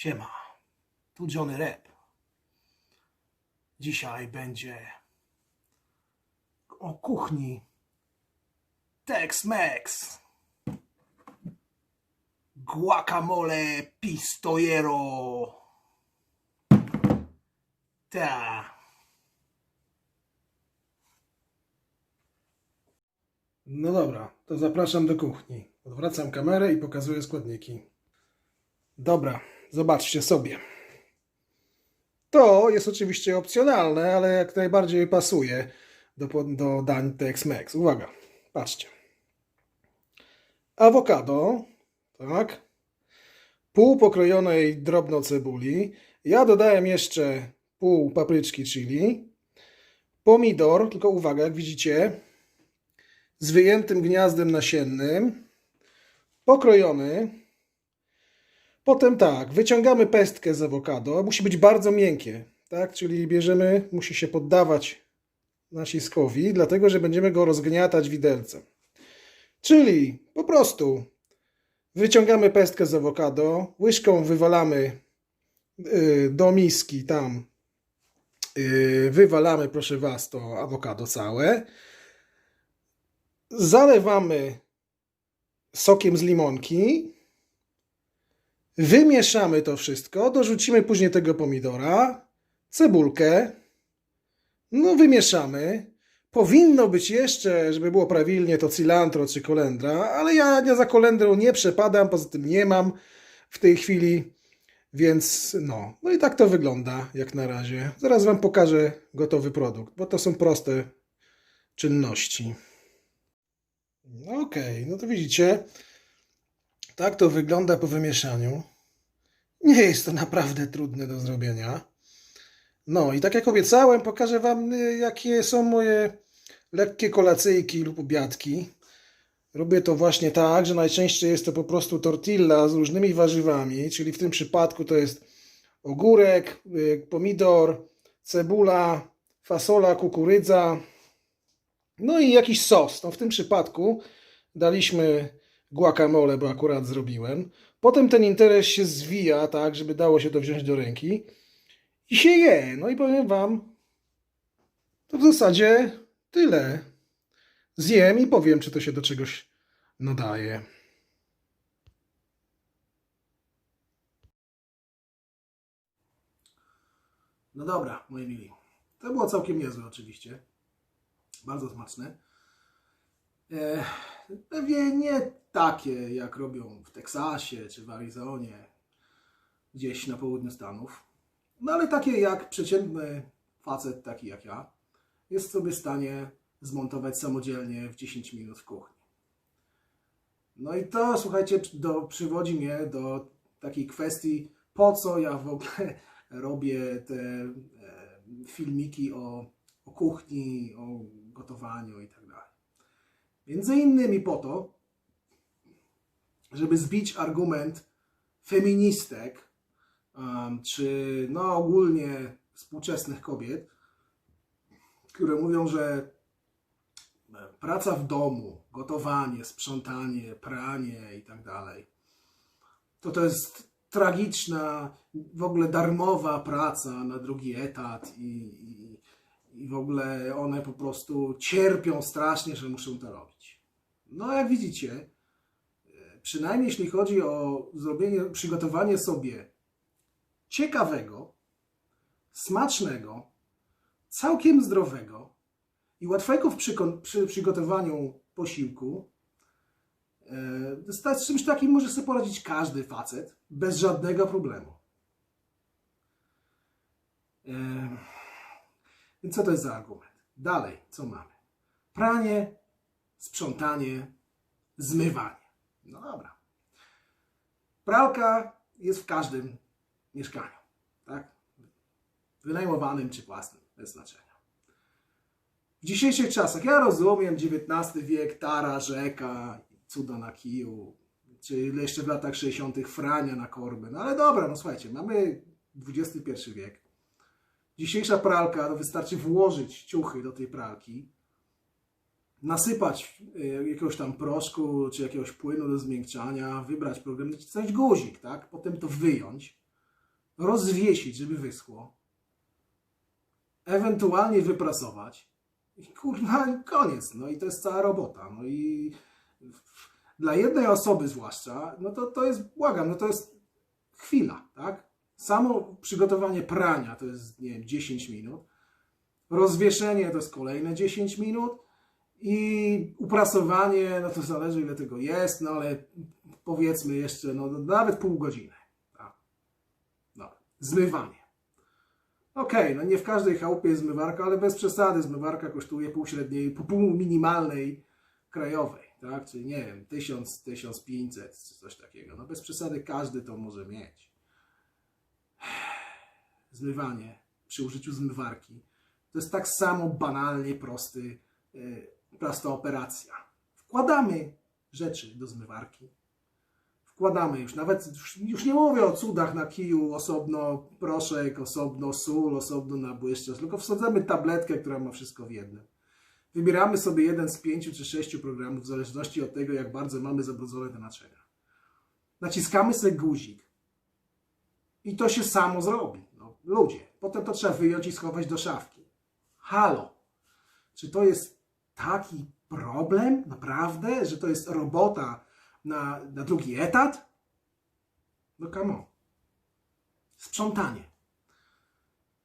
Siema, tu Johnny Rap. Dzisiaj będzie o kuchni Tex-Mex. Guacamole pistolero. Ta. No dobra, to zapraszam do kuchni. Odwracam kamerę i pokazuję składniki. Dobra, zobaczcie sobie. To jest oczywiście opcjonalne, ale jak najbardziej pasuje do, do dań Tex-Mex. Uwaga, patrzcie. Awokado, tak? Pół pokrojonej drobno cebuli. Ja dodałem jeszcze pół papryczki chili. Pomidor, tylko uwaga, jak widzicie, z wyjętym gniazdem nasiennym. Pokrojony. Potem tak, wyciągamy pestkę z awokado. Musi być bardzo miękkie, tak? Czyli bierzemy, musi się poddawać naciskowi, dlatego że będziemy go rozgniatać widelcem. Czyli po prostu wyciągamy pestkę z awokado, łyżką wywalamy y, do miski tam, y, wywalamy, proszę Was, to awokado całe. Zalewamy sokiem z limonki. Wymieszamy to wszystko, dorzucimy później tego pomidora, cebulkę, no wymieszamy. Powinno być jeszcze, żeby było prawilnie, to cilantro czy kolendra, ale ja za kolendrą nie przepadam, poza tym nie mam w tej chwili, więc no. No i tak to wygląda jak na razie. Zaraz Wam pokażę gotowy produkt, bo to są proste czynności. No okej, no to widzicie, tak to wygląda po wymieszaniu. Nie jest to naprawdę trudne do zrobienia. No i tak jak obiecałem, pokażę Wam, y, jakie są moje lekkie kolacyjki lub obiadki. Robię to właśnie tak, że najczęściej jest to po prostu tortilla z różnymi warzywami, czyli w tym przypadku to jest ogórek, y, pomidor, cebula, fasola, kukurydza, no i jakiś sos. No w tym przypadku daliśmy guacamole, bo akurat zrobiłem. Potem ten interes się zwija, tak, żeby dało się to wziąć do ręki i się je. No i powiem Wam, to w zasadzie tyle. Zjem i powiem, czy to się do czegoś nadaje. No dobra, moi mili. To było całkiem niezłe oczywiście. Bardzo smaczne. E, pewnie nie takie, jak robią w Teksasie czy w Arizonie, gdzieś na południu Stanów. No ale takie jak przeciętny facet, taki jak ja, jest sobie w stanie zmontować samodzielnie w 10 minut w kuchni. No i to, słuchajcie, do, przywodzi mnie do takiej kwestii, po co ja w ogóle robię te e, filmiki o, o kuchni, o gotowaniu i tak dalej. Między innymi po to, żeby zbić argument feministek, czy no ogólnie współczesnych kobiet, które mówią, że praca w domu, gotowanie, sprzątanie, pranie i tak dalej, to to jest tragiczna, w ogóle darmowa praca na drugi etat i, i, i w ogóle one po prostu cierpią strasznie, że muszą to robić. No jak widzicie, przynajmniej jeśli chodzi o zrobienie, przygotowanie sobie ciekawego, smacznego, całkiem zdrowego i łatwego w przyko- przy przygotowaniu posiłku, e, z czymś takim może sobie poradzić każdy facet bez żadnego problemu. E, Więc co to jest za argument? Dalej, co mamy? Pranie, sprzątanie, zmywanie. No dobra. Pralka jest w każdym mieszkaniu, tak? Wynajmowanym czy własnym, bez znaczenia. W dzisiejszych czasach, ja rozumiem XIX wiek, Tara, rzeka, cuda na kiju, czy jeszcze w latach 60. Frania na korbę, no ale dobra, no słuchajcie, mamy XXI wiek. Dzisiejsza pralka, to wystarczy włożyć ciuchy do tej pralki, nasypać y, jakiegoś tam proszku, czy jakiegoś płynu do zmiękczania, wybrać program, nacisnąć guzik, tak? Potem to wyjąć, rozwiesić, żeby wyschło, ewentualnie wyprasować i kurwa koniec. No i to jest cała robota. No i dla jednej osoby zwłaszcza, no to, to jest, błagam, no to jest chwila, tak? Samo przygotowanie prania to jest, nie wiem, 10 minut, rozwieszenie to jest kolejne 10 minut i uprasowanie, no to zależy ile tego jest, no ale powiedzmy jeszcze, no nawet pół godziny. Tak? No, zmywanie. Okej, no nie w każdej chałupie jest zmywarka, ale bez przesady zmywarka kosztuje pół średniej, pół- minimalnej krajowej, tak? Czyli nie wiem, 1000, 1500 czy coś takiego. No bez przesady każdy to może mieć. Zmywanie przy użyciu zmywarki to jest tak samo banalnie prosty, yy, prosta operacja. Wkładamy rzeczy do zmywarki. Wkładamy już, nawet już, nie mówię o cudach na kiju, osobno proszek, osobno sól, osobno nabłyszczasz, tylko wsadzamy tabletkę, która ma wszystko w jednym. Wybieramy sobie jeden z pięciu czy sześciu programów, w zależności od tego, jak bardzo mamy zabrudzone te naczynia. Naciskamy sobie guzik i to się samo zrobi. No, ludzie. Potem to trzeba wyjąć i schować do szafki. Halo. Czy to jest taki problem? Naprawdę? Że to jest robota na, na drugi etat? No come on. Sprzątanie.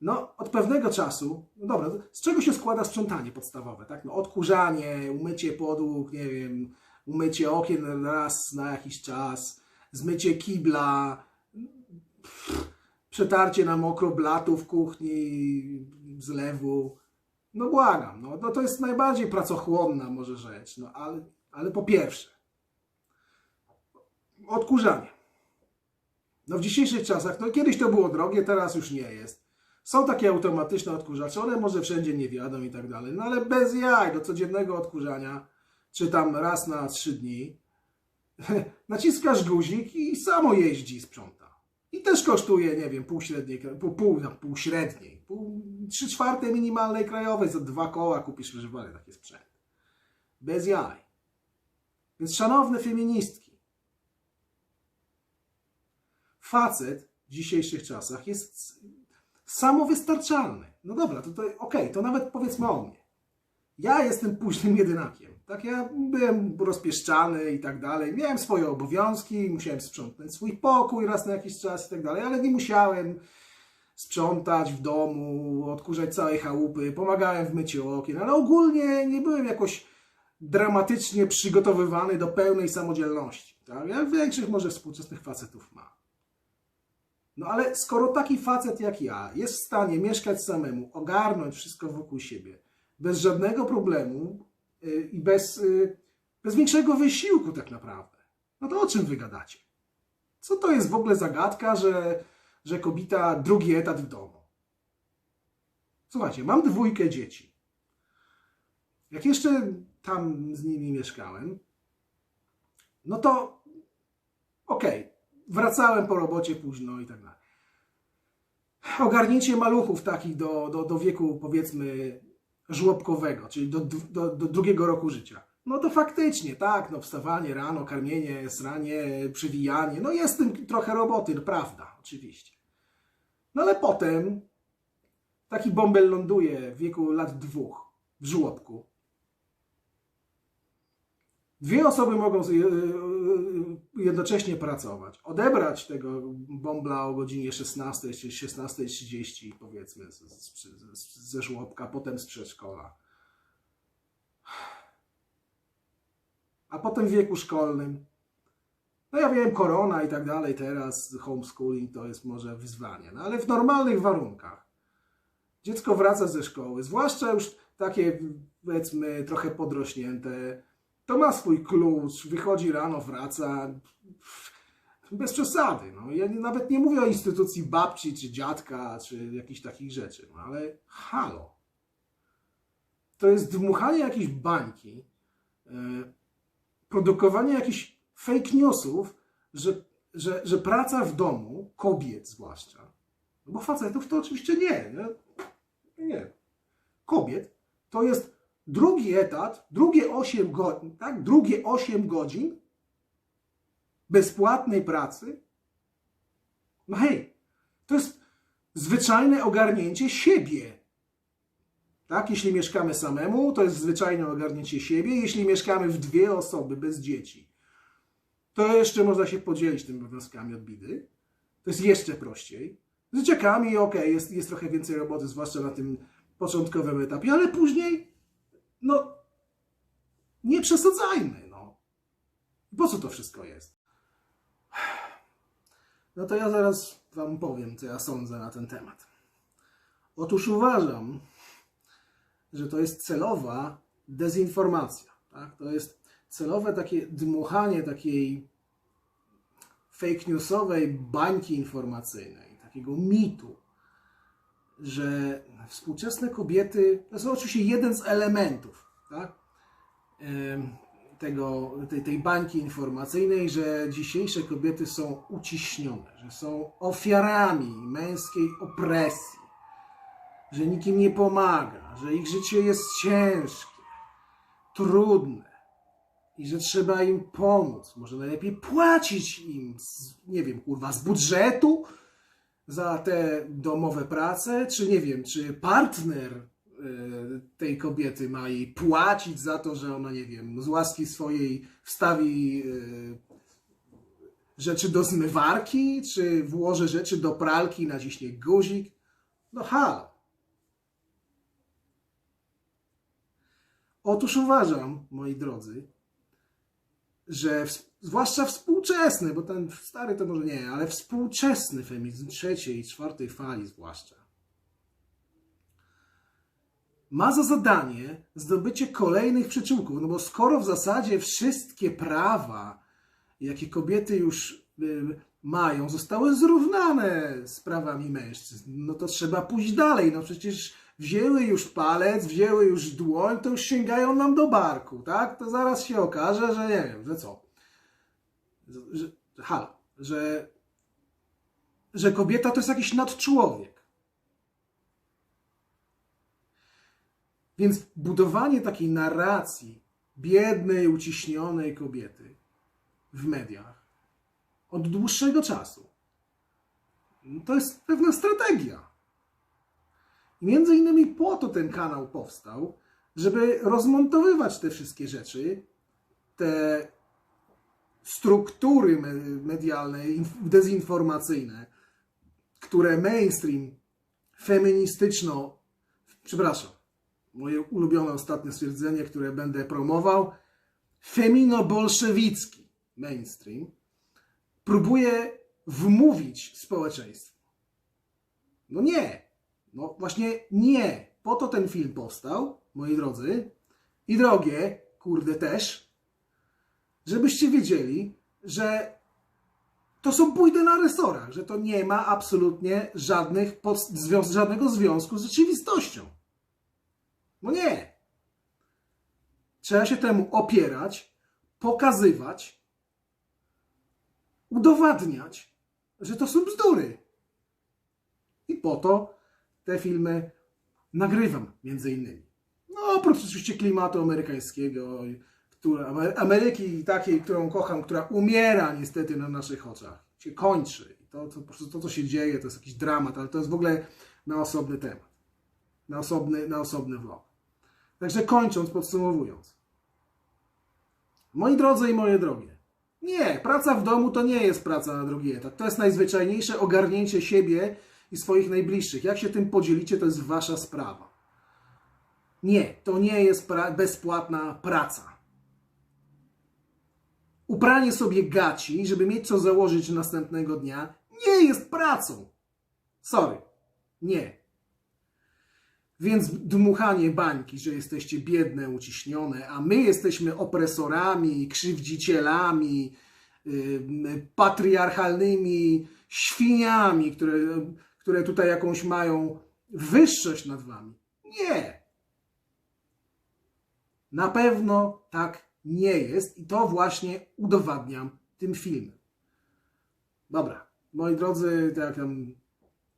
No, od pewnego czasu, no dobra, z czego się składa sprzątanie podstawowe, tak? No, odkurzanie, umycie podłóg, nie wiem, umycie okien raz na jakiś czas, zmycie kibla, pff, przetarcie na mokro blatu w kuchni, zlewu. No błagam, no, no to jest najbardziej pracochłonna może rzecz, no ale, ale po pierwsze, odkurzanie. No w dzisiejszych czasach, no kiedyś to było drogie, teraz już nie jest. Są takie automatyczne odkurzacze, one może wszędzie nie wiadą i tak dalej, no ale bez jaj do codziennego odkurzania, czy tam raz na trzy dni, naciskasz guzik i samo jeździ, sprząta. I też kosztuje, nie wiem, pół średniej, pół, pół, no, pół średniej, pół, trzy czwarte minimalnej krajowej, za dwa koła kupisz używany taki sprzęt. Bez jaj. Więc szanowne feministki, facet w dzisiejszych czasach jest samowystarczalny. No dobra, to, to okej, to nawet powiedzmy o mnie. Ja jestem późnym jedynakiem. Tak, ja byłem rozpieszczany i tak dalej. Miałem swoje obowiązki, musiałem sprzątnąć swój pokój raz na jakiś czas i tak dalej, ale nie musiałem sprzątać w domu, odkurzać całej chałupy, pomagałem w myciu okien, ale ogólnie nie byłem jakoś dramatycznie przygotowywany do pełnej samodzielności. Tak? Jak większość może współczesnych facetów ma. No ale skoro taki facet jak ja jest w stanie mieszkać samemu, ogarnąć wszystko wokół siebie, bez żadnego problemu i bez, yy, bez większego wysiłku tak naprawdę, no to o czym wy gadacie? Co to jest w ogóle zagadka, że, że kobieta drugi etat w domu? Słuchajcie, mam dwójkę dzieci. Jak jeszcze tam z nimi mieszkałem, no to okej, wracałem po robocie późno i tak dalej. Ogarnięcie maluchów takich do, do, do wieku powiedzmy żłobkowego, czyli do, do, do drugiego roku życia. No to faktycznie, tak, no wstawanie rano, karmienie, sranie, przywijanie, no jest tym trochę roboty, prawda, oczywiście. No ale potem taki bąbel ląduje w wieku lat dwóch w żłobku. Dwie osoby mogą y- jednocześnie pracować. Odebrać tego bąbla o godzinie 16 czy 16.30 powiedzmy ze żłobka, potem z przedszkola. A potem w wieku szkolnym. No ja wiem, korona i tak dalej, teraz homeschooling to jest może wyzwanie, no ale w normalnych warunkach. Dziecko wraca ze szkoły, zwłaszcza już takie powiedzmy trochę podrośnięte, to ma swój klucz, wychodzi rano, wraca. Bez przesady. No. Ja nawet nie mówię o instytucji babci, czy dziadka, czy jakichś takich rzeczy, no, ale halo. To jest dmuchanie jakiejś bańki, e, produkowanie jakichś fake newsów, że, że, że praca w domu, kobiet zwłaszcza, no bo facetów to oczywiście nie, nie, nie. Kobiet to jest drugi etat, drugie 8 godzin, tak? Drugie 8 godzin bezpłatnej pracy. No hej, To jest zwyczajne ogarnięcie siebie. Tak? Jeśli mieszkamy samemu, to jest zwyczajne ogarnięcie siebie. Jeśli mieszkamy w dwie osoby bez dzieci, to jeszcze można się podzielić tymi obowiązkami od bidy. To jest jeszcze prościej. Z dzieciakami, okej, jest, jest trochę więcej roboty, zwłaszcza na tym początkowym etapie, ale później, no, nie przesadzajmy, no. Po co to wszystko jest? No to ja zaraz Wam powiem, co ja sądzę na ten temat. Otóż uważam, że to jest celowa dezinformacja. Tak? To jest celowe takie dmuchanie takiej fake newsowej bańki informacyjnej, takiego mitu, że współczesne kobiety, to jest oczywiście jeden z elementów tak? tego, tej, tej bańki informacyjnej, że dzisiejsze kobiety są uciśnione, że są ofiarami męskiej opresji, że nikim nie pomaga, że ich życie jest ciężkie, trudne i że trzeba im pomóc. Może najlepiej płacić im, z, nie wiem, kurwa, z budżetu za te domowe prace, czy nie wiem, czy partner e, tej kobiety ma jej płacić za to, że ona, nie wiem, z łaski swojej wstawi e, rzeczy do zmywarki, czy włoży rzeczy do pralki naciśnie guzik. No halo. Otóż uważam, moi drodzy, że w, zwłaszcza współczesny, bo ten stary to może nie, ale współczesny feminizm trzeciej i czwartej fali zwłaszcza, ma za zadanie zdobycie kolejnych przyczółków, no bo skoro w zasadzie wszystkie prawa, jakie kobiety już mają, zostały zrównane z prawami mężczyzn, no to trzeba pójść dalej, no przecież wzięły już palec, wzięły już dłoń, to już sięgają nam do barku, tak? To zaraz się okaże, że nie wiem, że co? Że, halo, że, że kobieta to jest jakiś nadczłowiek. Więc budowanie takiej narracji biednej, uciśnionej kobiety w mediach od dłuższego czasu to jest pewna strategia. Między innymi po to ten kanał powstał, żeby rozmontowywać te wszystkie rzeczy, te struktury me- medialne, inf- dezinformacyjne, które mainstream feministyczno, przepraszam, moje ulubione ostatnie stwierdzenie, które będę promował, femino-bolszewicki mainstream próbuje wmówić społeczeństwu. No nie, no właśnie nie. Po to ten film powstał, moi drodzy, i drogie, kurde też, żebyście wiedzieli, że to są pójdę na resorach, że to nie ma absolutnie żadnych żadnego związku z rzeczywistością. No nie. Trzeba się temu opierać, pokazywać, udowadniać, że to są bzdury. I po to te filmy nagrywam, między innymi. No, oprócz oczywiście klimatu amerykańskiego, która, Amery- Ameryki takiej, którą kocham, która umiera niestety na naszych oczach, się kończy. To, to, po prostu to, co się dzieje, to jest jakiś dramat, ale to jest w ogóle na osobny temat. Na osobny, na osobny vlog. Także kończąc, podsumowując. Moi drodzy i moje drogie, nie, praca w domu to nie jest praca na drugi etat. To jest najzwyczajniejsze ogarnięcie siebie i swoich najbliższych. Jak się tym podzielicie, to jest wasza sprawa. Nie, to nie jest pra- bezpłatna praca. Upranie sobie gaci, żeby mieć co założyć następnego dnia, nie jest pracą. Sorry. Nie. Więc dmuchanie bańki, że jesteście biedne, uciśnione, a my jesteśmy opresorami, krzywdzicielami, yy, patriarchalnymi świniami, które, które tutaj jakąś mają wyższość nad wami. Nie. Na pewno tak nie jest i to właśnie udowadniam tym filmem. Dobra, moi drodzy, tak jak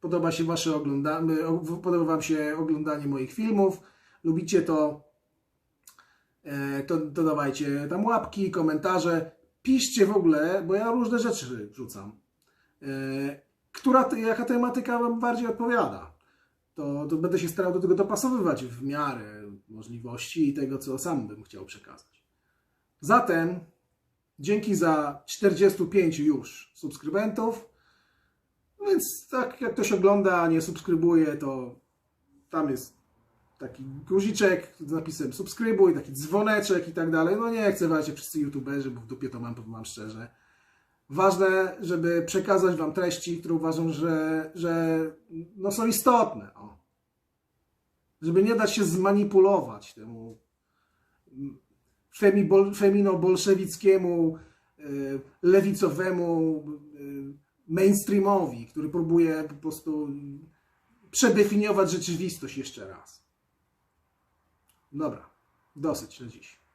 podoba się wasze oglądanie, podoba wam się oglądanie moich filmów, lubicie to, e, to, to dawajcie tam łapki, komentarze, piszcie w ogóle, bo ja różne rzeczy wrzucam. E, która, jaka tematyka Wam bardziej odpowiada. To, to będę się starał do tego dopasowywać w miarę możliwości i tego, co sam bym chciał przekazać. Zatem dzięki za 45 już subskrybentów. Więc tak jak ktoś ogląda, a nie subskrybuje, to tam jest taki guziczek z napisem subskrybuj, taki dzwoneczek i tak dalej. No nie chcę walczyć wszyscy youtuberzy, bo w dupie to mam, powiem wam szczerze. Ważne, żeby przekazać wam treści, które uważam, że, że no są istotne. O. Żeby nie dać się zmanipulować temu femino-bolszewickiemu, y, lewicowemu y, mainstreamowi, który próbuje po prostu przedefiniować rzeczywistość jeszcze raz. Dobra, dosyć na dziś.